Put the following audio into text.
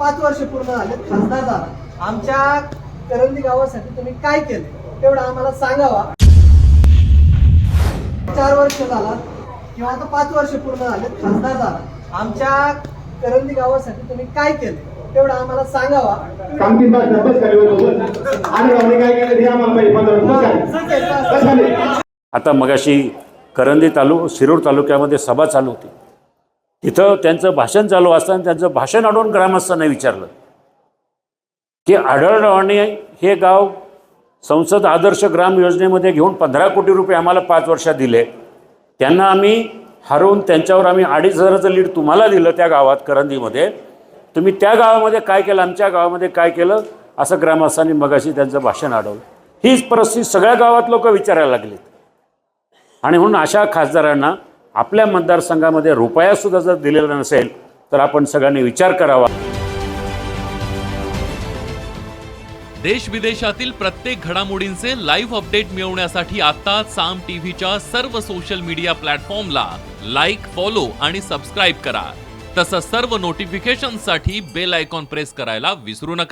पाच वर्ष पूर्ण झाले खासदार झाला. आमच्या करंदी गावासाठी तुम्ही काय केलं? तेवढं आम्हाला सांगावा. चार वर्ष झाला किंवा आता पाच वर्ष पूर्ण झाले खासदार झाला. आमच्या करंदी गावासाठी तुम्ही काय केलं? तेवढं आम्हाला सांगावा. बस बस आणि काय केलं ते आम्हाला पाहिजे पंधरा. आता मगाशी करंदी तालु शिरूर तालुक्यामध्ये सभा चालू होती. तिथं त्यांचं भाषण चालू असताना त्यांचं भाषण अडवून ग्रामस्थांना विचारलं की आढळवाने हे गाव संसद आदर्श ग्राम योजनेमध्ये घेऊन पंधरा कोटी रुपये आम्हाला पाच वर्षात दिले. त्यांना आम्ही हरवून त्यांच्यावर आम्ही अडीच हजाराचं लीड तुम्हाला दिलं त्या गावात करंदीमध्ये. तुम्ही त्या गावामध्ये काय केलं आमच्या गावामध्ये काय केलं? असं ग्रामस्थांनी मगाशी त्यांचं भाषण अडवलं हीच परिस्थिती सगळ्या गावात लोक विचारायला लागलीत. आणि म्हणून अशा खासदारांना आपल्या मतदारसंघामध्ये रुपयासुद्धा जर दिलेला नसेल तर आपण सगळ्यांनी विचार करावा. देश विदेशातील प्रत्येक घडामोडींचे लाईव्ह अपडेट मिळवण्यासाठी आता साम टीव्हीच्या सर्व सोशल मीडिया प्लॅटफॉर्मला लाईक फॉलो आणि सबस्क्राईब करा. तसंच सर्व नोटिफिकेशनसाठी बेल आयकॉन प्रेस करायला विसरू नका.